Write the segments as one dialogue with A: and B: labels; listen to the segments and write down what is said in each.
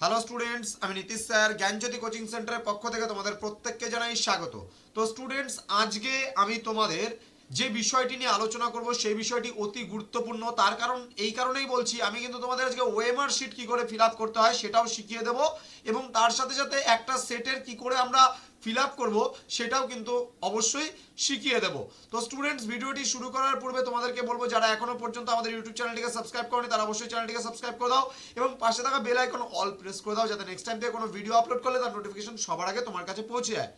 A: Hello students আমি Nitish sir. জ্ঞানজ্যোতি coaching সেন্টারের পক্ষ থেকে তোমাদের প্রত্যেককে জানাই স্বাগত। তো স্টুডেন্টস আজকে আমি তোমাদের যে বিষয়টি নিয়ে আলোচনা করব, সেই বিষয়টি অতি গুরুত্বপূর্ণ। তার কারণ, এই কারণেই বলছি, আমি কিন্তু তোমাদের আজকে ওয়েমার শিট কি করে ফিল করতে হয় সেটাও শিখিয়ে দেবো এবং তার সাথে সাথে একটা সেটের কি করে আমরা ফিল আপ করব সেটাও কিন্তু অবশ্যই শিখিয়ে দেবো। তো স্টুডেন্টস ভিডিওটি শুরু করার পূর্বে তোমাদেরকে বলব, যারা এখনও পর্যন্ত আমাদের ইউটিউব চ্যানেলটিকে সাবস্ক্রাইব করনি, তারা অবশ্যই চ্যানেলটিকে সাবস্ক্রাইব করে দাও এবং পাশে থাকা বেল আইকন অল প্রেস করে দাও, যাতে নেক্সট টাইম থেকে কোনো ভিডিও আপলোড করলে তার নোটিফিকেশন সবার আগে তোমার কাছে পৌঁছে যায়।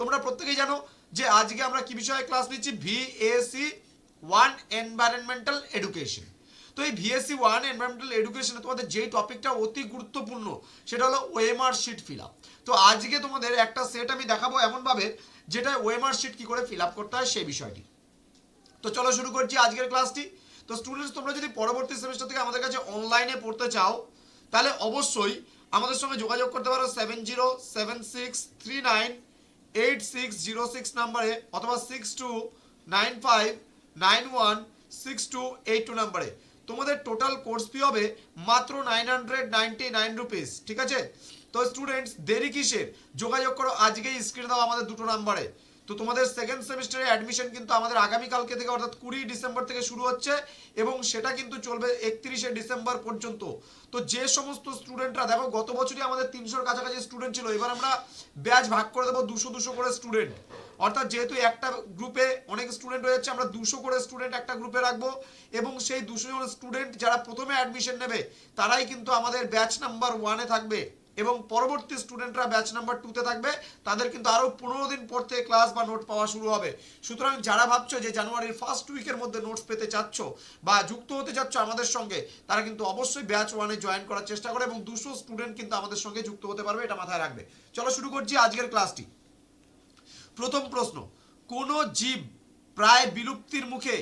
A: তোমরা প্রত্যেকেই জানো যে আজকে আমরা কি বিষয়ে ক্লাস নিচ্ছি? ভিএসি ওয়ান এনভায়রনমেন্টাল এডুকেশন তো এই ভিএসসি ওয়ান এনভায়রনমেন্টাল এডুকেশনে তোমাদের যেই টপিকটা অতি গুরুত্বপূর্ণ, সেটা হলো ওয়েমার শিট ফিল আপ তো আজকে তোমাদের একটা সেট আমি দেখাবো এমনভাবে যেটা ওয়েমার শিট কি করে ফিল আপ করতে হয় সেই বিষয়টি। তো চলো শুরু করছি আজকের ক্লাসটি তো স্টুডেন্টস তোমরা যদি পরবর্তী সেমিস্টার থেকে আমাদের কাছে অনলাইনে পড়তে চাও, তাহলে অবশ্যই আমাদের সঙ্গে যোগাযোগ করতে পারো seven zero seven six three nine eight six zero six নাম্বারে অথবা six two nine five nine one six two eight two নাম্বারে তোমাদের টোটাল কোর্স ফি হবে মাত্র nine hundred ninety nine rupees ঠিক আছে তো স্টুডেন্টস দেরি কিসের যোগাযোগ করো আজকেই স্ক্রিনে দাও আমাদের দুটো নাম্বারে তো তোমাদের সেকেন্ড সেমিস্টারে অ্যাডমিশন কিন্তু আমাদের আগামীকালকে থেকে অর্থাৎ কুড়ি ডিসেম্বর থেকে শুরু হচ্ছে এবং সেটা কিন্তু চলবে একত্রিশে ডিসেম্বর পর্যন্ত। তো যে সমস্ত স্টুডেন্টরা দেখো গত বছরই আমাদের তিনশোর কাছাকাছি স্টুডেন্ট ছিল, এবার আমরা ব্যাচ ভাগ করে দেবো দুশো দুশো করে স্টুডেন্ট অর্থাৎ যেহেতু একটা গ্রুপে অনেক স্টুডেন্ট হয়ে যাচ্ছে, আমরা দুশো করে স্টুডেন্ট একটা গ্রুপে রাখব এবং সেই দুশো জন স্টুডেন্ট যারা প্রথমে অ্যাডমিশন নেবে, তারাই কিন্তু আমাদের ব্যাচ নাম্বার ওয়ানে থাকবে। এবং পরবর্তী স্টুডেন্টরা ব্যাচ নাম্বার টুতে থাকবে, তাদের কিন্তু আরও পনেরো দিন পর থেকে ক্লাস বা নোট পাওয়া শুরু হবে। সুতরাং যারা ভাবছ যে জানুয়ারির ফার্স্ট উইকের মধ্যে নোটস পেতে চাচ্ছ বা যুক্ত হতে চাচ্ছ আমাদের সঙ্গে, তারা কিন্তু অবশ্যই ব্যাচ ওয়ানে জয়েন করার চেষ্টা করে এবং দুশো স্টুডেন্ট কিন্তু আমাদের সঙ্গে যুক্ত হতে পারবে, এটা মাথায় রাখবে। চলো শুরু করছি আজকের ক্লাসটি প্রথম প্রশ্ন, কোন জীব প্রায় বিলুপ্তির মুখে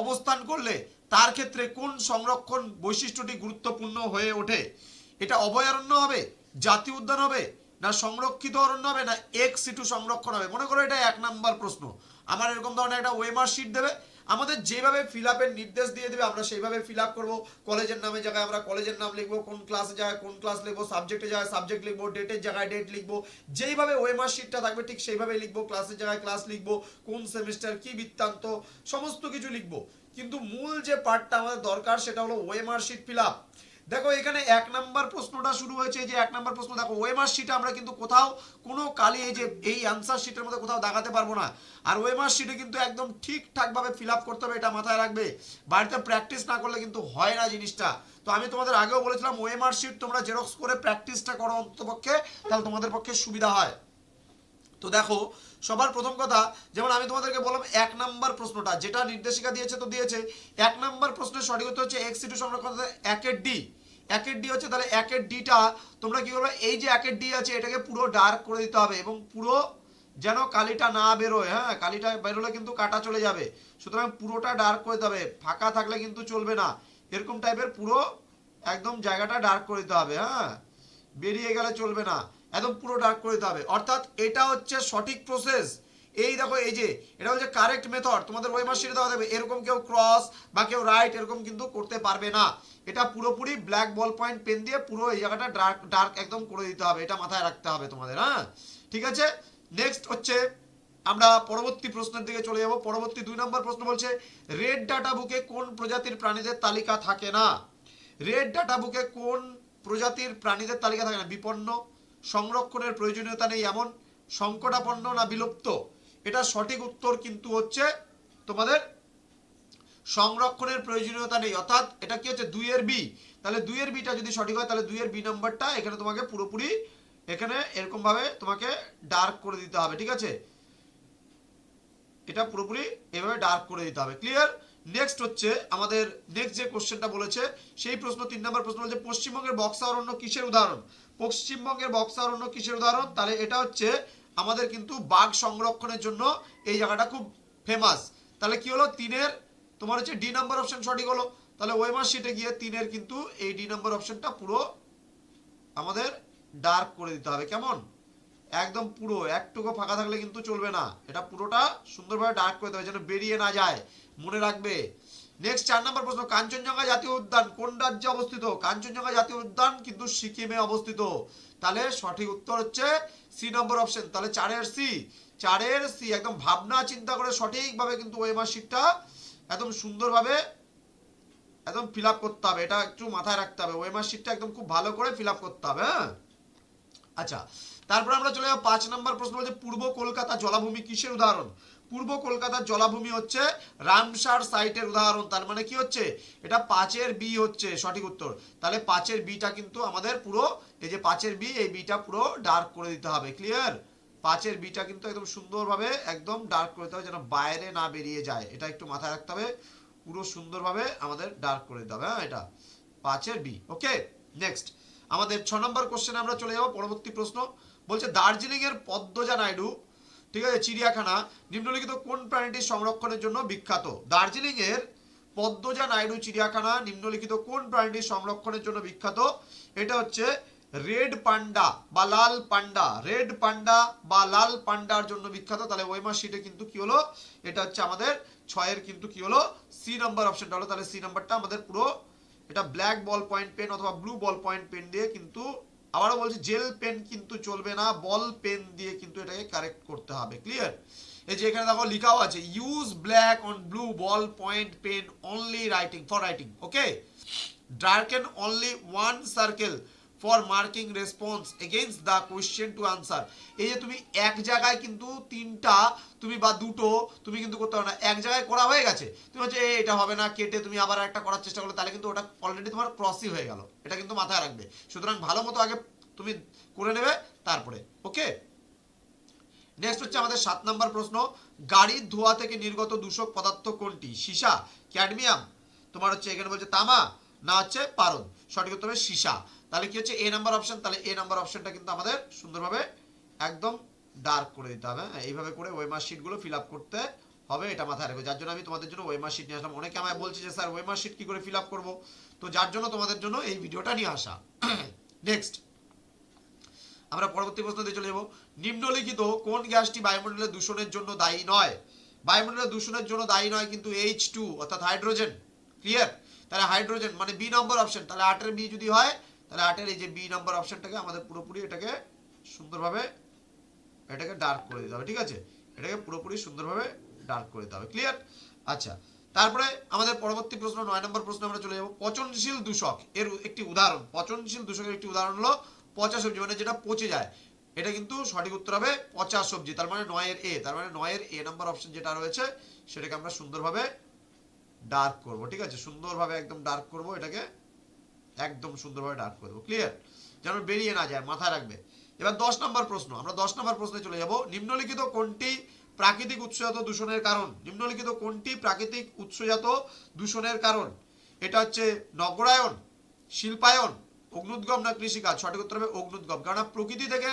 A: অবস্থান করলে তার ক্ষেত্রে কোন সংরক্ষণ বৈশিষ্ট্যটি গুরুত্বপূর্ণ হয়ে ওঠে? এটা অভয়ারণ্য হবে জাতীয় উদ্যান হবে না সংরক্ষিত অরণ্য হবে না এক সিটু সংরক্ষণ হবে? মনে করো এটা এক নাম্বার প্রশ্ন। আমার এরকম ধরনের একটা ওয়েমার শিট দেবে। আমাদের যেভাবে ফিল আপের নির্দেশ দিয়ে দেবে, আমরা সেইভাবে ফিল আপ করব। কলেজের নামের জায়গায় আমরা কলেজের নাম লিখব, কোন ক্লাসে জায়গায় কোন ক্লাস লিখব সাবজেক্টের জায়গায় সাবজেক্ট লিখব ডেটের জায়গায় ডেট লিখব। যেইভাবে ওয়েমার শিটটা থাকবে, ঠিক সেইভাবে লিখব। ক্লাসের জায়গায় ক্লাস লিখব, কোন সেমিস্টার কি বৃত্তান্ত, সমস্ত কিছু লিখব। কিন্তু মূল যে পার্টটা আমাদের দরকার, সেটা হলো ওয়েমার শিট ফিল আপ দেখো, এখানে এক নাম্বার প্রশ্নটা শুরু হয়েছে যে এক নাম্বার প্রশ্ন, দেখো ওয়েমার শিটে আমরা কিন্তু কোথাও, কোনো কালি এই যে, এই অ্যান্সার শিটের মধ্যে কোথাও দেখাতে পারব না। আর ওয়েমার শিটে কিন্তু একদম ঠিকঠাকভাবে ফিল আপ করতে হবে, এটা মাথায় রাখবে। বাড়িতে প্র্যাকটিস না করলে কিন্তু হয় না জিনিসটা। তো আমি তোমাদের আগেও বলেছিলাম ওয়েমার শিট তোমরা জেরক্স করে প্র্যাকটিসটা করো অন্তপক্ষে তাহলে তোমাদের পক্ষে সুবিধা হয়। তো দেখো, সবার প্রথম কথা, যেমন আমি তোমাদেরকে বললাম, এক নাম্বার প্রশ্নটা, যেটা নির্দেশিকা দিয়েছে তো দিয়েছে। এক নাম্বার প্রশ্নের সঠিক হচ্ছে এক্স ইটু সংরক্ষণ একের ডি একের ডি হচ্ছে, তাহলে একের ডিটা তোমরা কি করবে? এই যে একের ডি আছে, এটাকে পুরো ডার্ক করে দিতে হবে এবং পুরো যেন কালিটা না বেরোয় হ্যাঁ? কালিটা বেরোলে কিন্তু কাটা চলে যাবে। সুতরাং পুরোটা ডার্ক করে দিতে হবে। ফাঁকা থাকলে কিন্তু চলবে না। এরকম টাইপের পুরো একদম জায়গাটা ডার্ক করে দিতে হবে হ্যাঁ? বেরিয়ে গেলে চলবে না। একদম পুরো ডার্ক করে দিতে হবে। অর্থাৎ এটা হচ্ছে সঠিক প্রসেস এই দেখো, এই যে, এটা হচ্ছে কারেক্ট মেথড তোমাদের ওই মাসিটা দেওয়া দেবে এরকম কেউ ক্রস বা কেউ রাইট এরকম কিন্তু করতে পারবে না। এটা পুরোপুরি ব্ল্যাক বল পয়েন্ট পেন দিয়ে পুরো এই জায়গাটা ডার্ক ডার্ক একদম করে দিতে হবে। এটা মাথায় রাখতে হবে তোমাদের হ্যাঁ? ঠিক আছে? নেক্সট হচ্ছে, আমরা পরবর্তী প্রশ্নের দিকে চলে যাব। পরবর্তী দুই নম্বর প্রশ্ন বলছে রেড ডাটা বুকে কোন প্রজাতির প্রাণীদের তালিকা থাকে না? রেড ডাটা বুকে কোন প্রজাতির প্রাণীদের তালিকা থাকে না? বিপন্ন, সংরক্ষণের প্রয়োজনীয়তা নেই এমন, সংকটাপন্ন না বিলুপ্ত? এটা সঠিক উত্তর কিন্তু হচ্ছে তোমাদের সংরক্ষণের প্রয়োজনীয়তা নেই। অর্থাৎ এটা কি হচ্ছে দুইয়ের বি তাহলে দুইয়ের বিটা যদি সঠিক হয়, তাহলে দুইয়ের বি নাম্বারটা এখানে তোমাকে পুরোপুরি এখানে এরকম ভাবে তোমাকে ডার্ক করে দিতে হবে, ঠিক আছে? এটা পুরোপুরি এভাবে ডার্ক করে দিতে হবে। ক্লিয়ার নেক্সট হচ্ছে আমাদের নেক্সট যে কোশ্চেনটা বলেছে, সেই প্রশ্ন, তিন নম্বর প্রশ্ন বলছে, পশ্চিমবঙ্গের বক্সা অরণ্য কিসের উদাহরণ? পশ্চিমবঙ্গের বক্সা অরণ্য কিসের উদাহরণ? তাহলে এটা হচ্ছে আমাদের কিন্তু বাঘ সংরক্ষণের জন্য এই জায়গাটা খুব ফেমাস তাহলে কি হলো? তিনের, তোমার হচ্ছে ডি নাম্বার অপশন সঠিক হলো। তাহলে ওয়েমার শিটে গিয়ে তিনের কিন্তু এই ডি নাম্বার অপশনটা পুরো আমাদের ডার্ক করে দিতে হবে। কেমন? একদম পুরো, একটুকু ফাঁকা থাকলে কিন্তু চলবে না। এটা পুরোটা সুন্দরভাবে ডার্ক করে দেবে যেন বেরিয়ে না যায়। মনে রাখবে। নেক্সট চার নম্বর প্রশ্ন, কাঞ্চনজঙ্ঘা জাতীয় উদ্যান কোন রাজ্যে অবস্থিত? কাঞ্চনজঙ্ঘা জাতীয় উদ্যান কিন্তু সিকিমে অবস্থিত। তাহলে সঠিক উত্তর হচ্ছে সি নম্বর অপশন তাহলে চারের সি চারের সি একদম ভাবনা, চিন্তা করে সঠিকভাবে কিন্তু ওয়েমার শিটটা একদম সুন্দরভাবে একদম ফিল করতে হবে। এটা একটু মাথায় রাখতে হবে। ওয়েমার শিটটা একদম খুব ভালো করে ফিল করতে হবে হ্যাঁ? আচ্ছা তারপর আমরা চলে যাব পাঁচ নম্বর প্রশ্ন বলছে, পূর্ব কলকাতা জলাভূমি কিসের উদাহরণ? পূর্ব কলকাতার জলাভূমি হচ্ছে রামসার সাইটের উদাহরণ। তার মানে কি হচ্ছে? এটা পাঁচের বি হচ্ছে সঠিক উত্তর। তাহলে পাঁচের বিটা কিন্তু আমাদের পুরো, এই যে পাঁচের বি, এই বিটা পুরো ডার্ক করে দিতে হবে। ক্লিয়ার পাঁচের বিটা কিন্তু একদম সুন্দরভাবে, একদম ডার্ক করে দিতে হবে যেন বাইরে না বেরিয়ে যায়। এটা একটু মাথায় রাখতে হবে। পুরো সুন্দরভাবে আমাদের ডার্ক করে দিতে হবে হ্যাঁ এটা। পাঁচের বি। ওকে নেক্সট আমাদের ছ নম্বর কোশ্চেনে আমরা চলে যাব, পরবর্তী প্রশ্ন। বলছে দার্জিলিং এর পদ্মজা নাইডু ঠিক আছে, চিড়িয়াখানা, নিম্নলিখিত কোন প্রাণীটির সংরক্ষণের জন্য বিখ্যাত? দার্জিলিং এর পদ্মজা নাইডু চিড়িয়াখানা, নিম্নলিখিত কোন প্রাণীটির সংরক্ষণের জন্য বিখ্যাত? এটা হচ্ছে রেড পান্ডা বা লাল পান্ডা। রেড পান্ডা বা লাল পান্ডার জন্য বিখ্যাত। তাহলে ওয়েমার শিটে কিন্তু কি হলো? এটা হচ্ছে আমাদের ছয়ের কিন্তু কি হলো? সি নাম্বার অপশনটা হলো। তাহলে সি নাম্বারটা আমাদের পুরো এটা ব্ল্যাক বল পয়েন্ট পেন অথবা ব্লু বল পয়েন্ট পেন দিয়ে কিন্তু আবারও বলছি, জেল পেন কিন্তু চলবে না, বল পেন দিয়ে কিন্তু এটাকে কারেক্ট করতে হবে ক্লিয়ার এই যে এখানে দেখো লিখাও আছে use black on blue ball point pen only writing for writing okay darken only one circle for marking response against the question to answer এই যে তুমি এক জায়গায় কিন্তু তিনটা তুমি বা দুটো তুমি কিন্তু করতে পারো না। এক জায়গায় করা হয়ে গেছে। তুমি হচ্ছে "এ, এটা হবে না কেটে তুমি আবার একটা করার চেষ্টা করলে তাহলে কিন্তু ওটা অলরেডি তোমার ক্রসই হয়ে গেল। এটা কিন্তু মাথায় রাখবে। সুতরাং ভালো মতো আগে তুমি করে নেবে তারপরে। ওকে নেক্সট হচ্ছে আমাদের সাত নম্বর প্রশ্ন। গাড়ির ধোঁয়া থেকে নির্গত দূষক পদার্থ কোনটি? সীসা ক্যাডমিয়াম। তোমার হচ্ছে এখানে বলছে তামা না হচ্ছে পারদ। সঠিক উত্তর হবে সীসা। তাহলে কি হচ্ছে? এ নাম্বার অপশন তাহলে এ নাম্বার অপশনটা কিন্তু আমাদের সুন্দরভাবে একদম ডার্ক করে দিতে হবে হ্যাঁ, এইভাবে করে ওয়েমার শিটগুলো ফিল আপ করতে হবে এটা মাথায় রাখবে। যার জন্য আমি তোমাদের জন্য ওয়েমার শিট নিয়ে আসলাম। অনেকে আমায় বলছে যে স্যার ওয়েমার শিট কি করে ফিল আপ করব? তো যার জন্য তোমাদের জন্য এই ভিডিওটা নিয়ে আসা। নেক্সট আমরা পরবর্তী প্রশ্নতে চলে যাব। নিম্নলিখিত কোন গ্যাসটি বায়ুমণ্ডলের দূষণের জন্য দায়ী নয়? বায়ুমণ্ডলের দূষণের জন্য দায়ী নয় কিন্তু এইচ টু অর্থাৎ হাইড্রোজেন ক্লিয়ার তাহলে হাইড্রোজেন মানে বি নম্বর অপশন তাহলে আটের বি যদি হয় তাহলে আটের এই যে বি নম্বর অপশানটাকে আমাদের পুরোপুরি এটাকে সুন্দরভাবে এটাকে ডার্ক করে দিতে হবে, ঠিক আছে? এটাকে পুরোপুরি সুন্দরভাবে ডার্ক করে দিতে হবে ক্লিয়ার আচ্ছা তারপরে আমাদের পরবর্তী প্রশ্ন, নয় নম্বর প্রশ্ন আমরা চলে যাব। পচনশীল দূষক, এর একটি উদাহরণ, পচনশীল দূষকের একটি উদাহরণ হলো পচা সবজি মানে যেটা পচে যায়। এটা কিন্তু সঠিক উত্তর হবে পচা সবজি, তার মানে নয়ের এ তার মানে নয়ের এ নাম্বার অপশন যেটা রয়েছে, সেটাকে আমরা সুন্দরভাবে ডার্ক করব, ঠিক আছে? সুন্দরভাবে একদম ডার্ক করব, এটাকে একদম সুন্দরভাবে ডার্ক করে দেবো। ক্লিয়ার যেন বেরিয়ে না যায়, মাথায় রাখবে। এবার দশ নম্বর প্রশ্ন, আমরা দশ নম্বর প্রশ্নে চলে যাব। নিম্নলিখিত কোনটি প্রাকৃতিক উৎসজাত দূষণের কারণ? নিম্নলিখিত কোনটি প্রাকৃতিক উৎসজাত দূষণের কারণ? এটা হচ্ছে নগরায়ন, শিল্পায়ন, অগ্নুদ্গম না কৃষিকাজ? সঠিক উত্তর হবে অগ্নুদ্গম। কারণ প্রকৃতি থেকে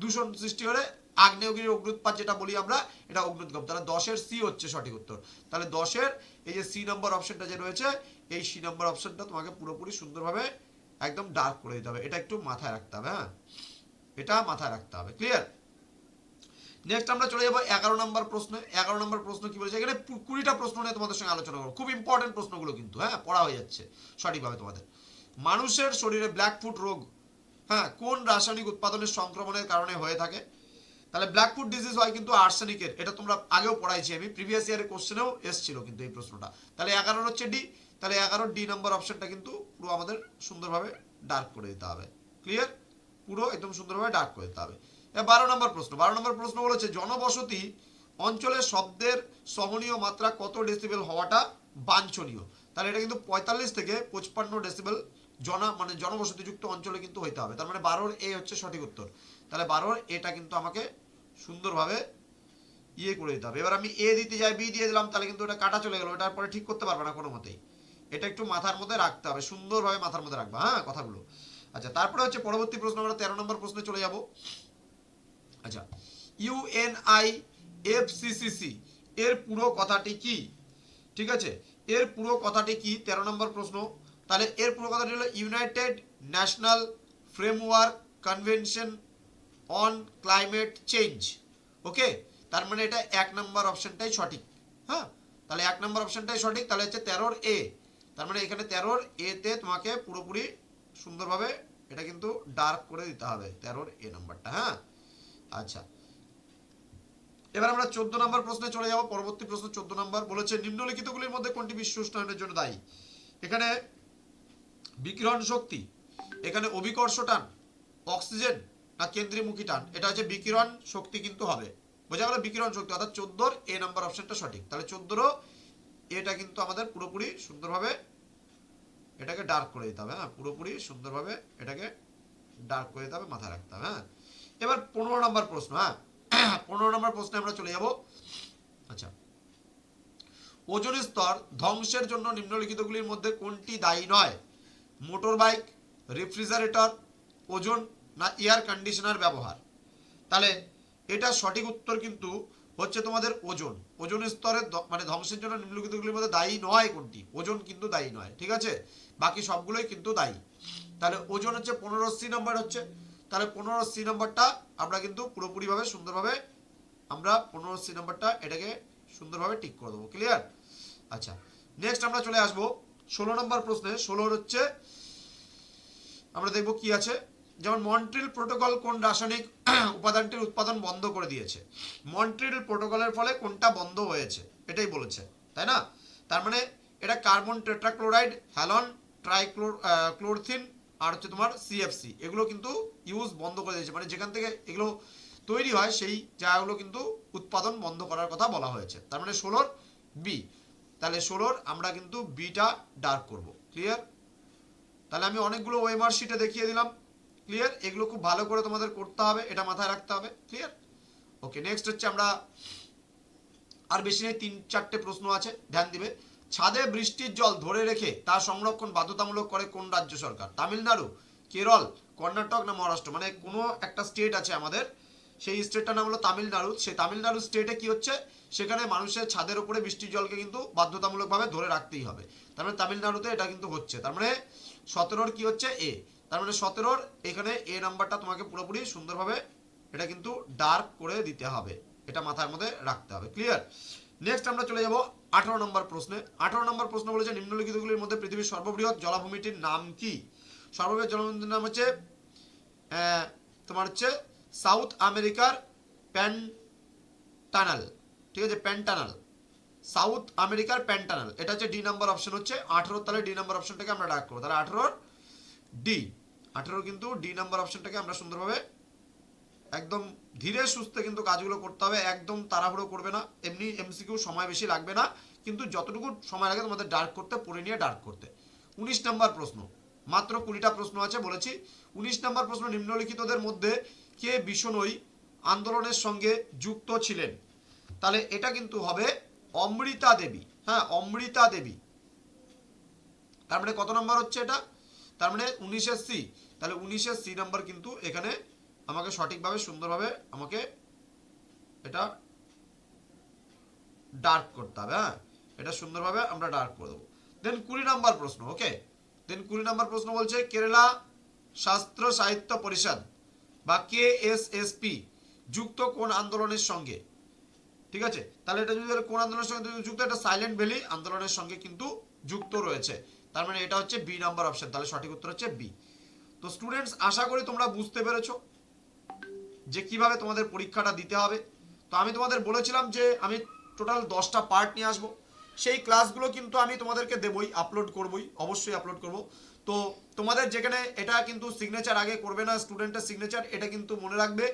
A: দূষণ সৃষ্টি হলে আগ্নেয়গিরির অগ্নুৎপাত যেটা বলি আমরা, এটা অগ্নুদ্গম। তাহলে দশের সি হচ্ছে সঠিক উত্তর। তাহলে দশের এই যে সি নম্বর অপশনটা যে রয়েছে, এই সি নম্বর অপশনটা তোমাকে পুরোপুরি সুন্দরভাবে একদম ডার্ক করে দিতে হবে। এটা একটু মাথায় রাখতে হবে হ্যাঁ? এটা মাথায় রাখতে হবে ক্লিয়ার নেক্সট আমরা চলে যাব এগারো নম্বর প্রশ্ন। এগারো নম্বর প্রশ্ন কি বলেছে? এখানে কুড়িটা প্রশ্ন নিয়ে তোমাদের সঙ্গে আলোচনা করব। খুব ইম্পর্টেন্ট প্রশ্নগুলো কিন্তু হ্যাঁ? পড়া হয়ে যাচ্ছে সঠিকভাবে তোমাদের। মানুষের শরীরে ব্ল্যাক ফুট রোগ হ্যাঁ? কোন রাসায়নিক উৎপাদনের সংক্রমণের কারণে হয়ে থাকে? তাহলে ব্ল্যাক ফুট ডিজিজ হয় কিন্তু আর্সেনিকের এটা তোমরা আগেও পড়াইছি আমি প্রিভিয়াস ইয়ারের কোশ্চেনেও এসেছিল কিন্তু এই প্রশ্নটা। তাহলে এগারোর হচ্ছে ডি তাহলে এগারো ডি নাম্বার অপশনটা কিন্তু পুরো আমাদের সুন্দরভাবে ডার্ক করে দিতে হবে। ক্লিয়ার পুরো একদম সুন্দরভাবে ডার্ক করে দিতে হবে। বারো নম্বর প্রশ্ন, বারো নম্বর প্রশ্ন বলেছে জনবসতি অঞ্চলের শব্দের সহনীয় মাত্রা কত ডেসিবেল হওয়াটা বাঞ্ছনীয়? তাহলে এটা কিন্তু পঁয়তাল্লিশ থেকে পঁচপান্ন ডেসিবেল জনা মানে জনবসতিযুক্ত অঞ্চলে কিন্তু হইতে হবে। তার মানে বারোর এ হচ্ছে সঠিক উত্তর। তাহলে বারোর এটা কিন্তু আমাকে সুন্দরভাবে ইয়ে করে দিতে হবে। এবার আমি এ দিতে যাই, বি দিয়ে দিলাম, তাহলে কিন্তু ওটা কাটা চলে গেলো। ওটার পরে ঠিক করতে পারবে না কোনো মতেই। এটা একটু মাথার মধ্যে রাখতে হবে, সুন্দরভাবে মাথার মধ্যে রাখবা হ্যাঁ কথাগুলো। আচ্ছা তারপরে হচ্ছে পরবর্তী প্রশ্ন, আমরা তেরো নম্বর প্রশ্নে চলে যাব। আচ্ছা ইউএনআই এফসিসিসি এর পুরো কথাটি কি? ঠিক আছে, এর পুরো কথাটি কি? তেরো নম্বর প্রশ্ন। তাহলে এর পুরো কথাটি হলো United National Framework Convention on Climate Change okay তার মানে এটা এক নম্বর অপশনটাই সঠিক। হ্যাঁ? তাহলে এক নম্বর অপশনটাই সঠিক, তাহলে হচ্ছে তেরোর এ তার মানে এখানে তেরোর এতে তোমাকে পুরোপুরি সুন্দরভাবে এটা কিন্তু ডার্ক করে দিতে হবে, তেরোর এ নাম্বারটা হ্যাঁ? আচ্ছা। এবার আমরা চোদ্দ নম্বর প্রশ্নে চলে যাব, পরবর্তী প্রশ্ন চোদ্দ নম্বর বলেছে, নিম্নলিখিতগুলির মধ্যে কোনটি বিশ্ব উষ্ণায়নের জন্য দায়ী? এখানে বিকিরণ শক্তি। এখানে অভিকর্ষ টান, অক্সিজেন না কেন্দ্রীয়মুখী টান, এটা হচ্ছে বিকিরণ শক্তি কিন্তু হবে। বোঝা গেল বিকিরণ শক্তি, অর্থাৎ চোদ্দোর এ নাম্বার অপশনটা সঠিক। তাহলে চোদ্দোরও এটা কিন্তু আমাদের পুরোপুরি সুন্দরভাবে এটাকে ডার্ক করে দিতে হবে হ্যাঁ? পুরোপুরি সুন্দরভাবে এটাকে ডার্ক করে দিতে হবে, মাথায় রাখতে হবে হ্যাঁ? এবার পনেরো নম্বর প্রশ্ন হ্যাঁ? পনেরো নম্বর প্রশ্নে আমরা চলে যাব। আচ্ছা। ওজন স্তর ধ্বংসের জন্য নিম্নলিখিতগুলির মধ্যে কোনটি দায়ী নয়? মোটর বাইক, রেফ্রিজারেটর, ওজন না এয়ার কন্ডিশনার ব্যবহার। তাহলে এটা সঠিক উত্তর কিন্তু হচ্ছে তোমাদের ওজন। ওজন স্তরের মানে ধ্বংসের জন্য নিম্নলিখিতগুলির মধ্যে দায়ী নয় কোনটি? ওজন কিন্তু দায়ী নয়, ঠিক আছে? বাকি সবগুলোই কিন্তু দায়ী। তাহলে ওজন হচ্ছে পনেরো সি নাম্বার হচ্ছে, তাহলে পনেরো সি নাম্বারটা আমরা কিন্তু পুরোপুরিভাবে সুন্দরভাবে, আমরা পনেরো সি নাম্বারটা এটাকে সুন্দরভাবে ঠিক করে দেবো ক্লিয়ার আচ্ছা নেক্সট আমরা চলে আসব ষোলো নম্বর প্রশ্নে, ষোলোর হচ্ছে, আমরা দেখব কি আছে। যেমন মন্ট্রিল প্রোটোকল কোন রাসায়নিক উপাদানটির উৎপাদন বন্ধ করে দিয়েছে? মন্ট্রিল প্রোটোকলের ফলে কোনটা বন্ধ হয়েছে? এটাই বলেছে, তাই না? তার মানে এটা কার্বন টেট্রাক্লোরাইড, হ্যালন ট্রাইক্লো ক্লোরথিন আর হচ্ছে তোমার সিএফসি এগুলো কিন্তু ইউজ বন্ধ করে দিয়েছে। মানে যেখান থেকে এগুলো তৈরি হয়, সেই জায়গাগুলো কিন্তু উৎপাদন বন্ধ করার কথা বলা হয়েছে। তার মানে ষোলোর বি তাহলে ষোলোর আমরা কিন্তু বিটা ডার্ক করব ক্লিয়ার তাহলে আমি অনেকগুলো ওয়েমার শিটে দেখিয়ে দিলাম ক্লিয়ার এগুলো খুব ভালো করে তোমাদের করতে হবে, এটা মাথায় রাখতে হবে ক্লিয়ার ওকে নেক্সট হচ্ছে আমরা আর বেশি নেই, তিন, চারটে প্রশ্ন আছে, ধ্যান দিবে। ছাদে বৃষ্টির জল ধরে রেখে তা সংরক্ষণ বাধ্যতামূলক করে কোন রাজ্য সরকার? তামিলনাড়ু, কেরল, কর্ণাটক না মহারাষ্ট্র? মানে কোনো একটা স্টেট আছে আমাদের সেই স্টেটটার নাম হলো তামিলনাড়ু। সেই তামিলনাড়ু স্টেটে কি হচ্ছে? সেখানে মানুষের ছাদের উপরে বৃষ্টির জলকে কিন্তু বাধ্যতামূলকভাবে ধরে রাখতেই হবে। তার মানে তামিলনাড়ুতে এটা কিন্তু হচ্ছে। তার মানে সতেরোর কি হচ্ছে? এ। তার মানে সতেরোর এখানে এ নাম্বারটা তোমাকে পুরোপুরি সুন্দরভাবে এটা কিন্তু ডার্ক করে দিতে হবে। এটা মাথার মধ্যে রাখতে হবে। ক্লিয়ার? নেক্সট আমরা চলে যাব আঠারো নম্বর প্রশ্নে। আঠারো নম্বর প্রশ্ন বলেছে, নিম্নলিখিতগুলির মধ্যে পৃথিবীর সর্ববৃহৎ জলাভূমিটির নাম কি? সর্ববৃহৎ জলাভূমিটির নাম হচ্ছে তোমার হচ্ছে সাউথ আমেরিকার প্যান টানাল ঠিক আছে প্যান টানাল সাউথ আমেরিকার প্যান টানাল এটা হচ্ছে ডি নাম্বার অপশন হচ্ছে, আঠারো তাহলে ডি নাম্বার অপশনটাকে আমরা ডাক করব, তাহলে আঠারোর ডি আঠারো কিন্তু ডি নাম্বার অপশনটাকে আমরা সুন্দরভাবে একদম ধীরে সুস্থে কিন্তু কাজগুলো করতে হবে, একদম তাড়াহুড়ো করবে না, এমনি এমসিকিউ সময় বেশি লাগবে না, কিন্তু যতটুকু সময় লাগে তোমাদের ডার্ক করতে, পড়ে নিয়ে ডার্ক করতে। উনিশ নাম্বার প্রশ্ন, মাত্র কুড়িটা প্রশ্ন আছে বলেছি, উনিশ নাম্বার প্রশ্ন নিম্নলিখিতদের মধ্যে কে বিষ্ণই আন্দোলনের সঙ্গে যুক্ত ছিলেন? তাহলে এটা কিন্তু হবে অমৃতা দেবী। হ্যাঁ অমৃতা দেবী। তার মানে কত নম্বর হচ্ছে এটা? তার মানে উনিশের সি। তাহলে উনিশের সি নাম্বার কিন্তু এখানে আমাকে সঠিকভাবে, সুন্দরভাবে আমাকে এটা ডার্ক করতে হবে হ্যাঁ? এটা সুন্দরভাবে আমরা ডার্ক করে দেবো। দেন কুড়ি নাম্বার প্রশ্ন ওকে দেন কুড়ি নাম্বার প্রশ্ন বলছে, কেরালা শাস্ত্র সাহিত্য পরিষদ বা কে এস এস পি যুক্ত কোন আন্দোলনের সঙ্গে। ঠিক আছে? তাহলে এটা যদি কোন আন্দোলনের সঙ্গে যুক্ত, এটা সাইলেন্ট ভ্যালি আন্দোলনের সঙ্গে কিন্তু যুক্ত রয়েছে। তার মানে এটা হচ্ছে বি নাম্বার অপশন তাহলে সঠিক উত্তর হচ্ছে বি তো স্টুডেন্টস আশা করি তোমরা বুঝতে পেরেছ যে কীভাবে তোমাদের পরীক্ষাটা দিতে হবে। তো আমি তোমাদের বলেছিলাম যে আমি টোটাল দশটা পার্ট নিয়ে আসব। সেই ক্লাসগুলো কিন্তু আমি তোমাদেরকে দেবই আপলোড করবই, অবশ্যই আপলোড করব। তো তোমাদের যেখানে এটা কিন্তু সিগনেচার আগে করবে না স্টুডেন্টের সিগনেচার এটা কিন্তু মনে রাখবে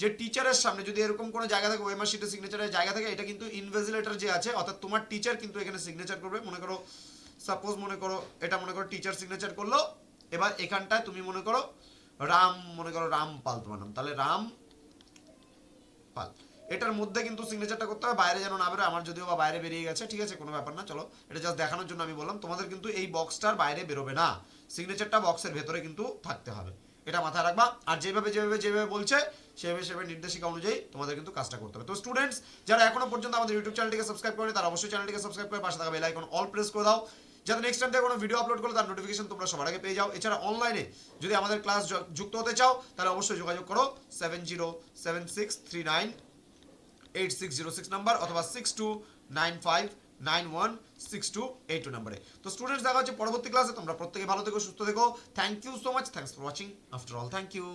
A: যে টিচারের সামনে যদি এরকম কোনো জায়গা থাকে ওএমআর শিটের সিগনেচারের জায়গা থাকে, এটা কিন্তু ইনভেজিলেটর যে আছে, অর্থাৎ তোমার টিচার কিন্তু এখানে সিগনেচার করবে। মনে করো সাপোজ মনে করো, এটা মনে করো টিচার সিগনেচার করল, এবার এখানটায় তুমি মনে করো, রাম, মনে করো রাম পাল তোমার নাম। তাহলে রাম পাল এটার মধ্যে কিন্তু সিগনেচারটা করতে হবে, বাইরে যেন না বেরোয়, আমার যদিও বা বাইরে বেরিয়ে গেছে, ঠিক আছে, কোনো ব্যাপার না, চলো, এটা জাস্ট দেখানোর জন্য আমি বললাম, তোমাদের কিন্তু এই বক্সটার বাইরে বেরোবে না সিগনেচারটা বক্সের ভেতরে কিন্তু থাকতে হবে, এটা মাথায় রাখবা, আর যেভাবে যেভাবে যেভাবে বলছে, সেভাবে সেভাবে নির্দেশিকা অনুযায়ী তোমাদের কিন্তু কাজটা করতে হবে। তো স্টুডেন্টস যারা এখনও পর্যন্ত আমাদের ইউটিউব চ্যানেলটিকে সাবস্ক্রাইব করে তারা অবশ্যই চ্যানেলটিকে সাবস্ক্রাইব করে পাশে থাকা বেল আইকন অল প্রেস করে দাও, যাতে নেক্সট টাইম থেকে কোনো ভিডিও আপলোড করলে তার নোটিফিকেশন তোমরা সবার আগে পেয়ে যাও। এছাড়া অনলাইনে যদি আমাদের ক্লাস যুক্ত হতে চাও, তাহলে অবশ্যই যোগাযোগ করো seven zero seven six three nine eight six zero six number অথবা six two nine five nine one six two eight two নাম্বারে তো স্টুডেন্টস দেখা হচ্ছে পরবর্তী ক্লাসে তোমরা প্রত্যেকে ভালো থেকো, সুস্থ থেকো। Thank you so much thanks for watching after all thank you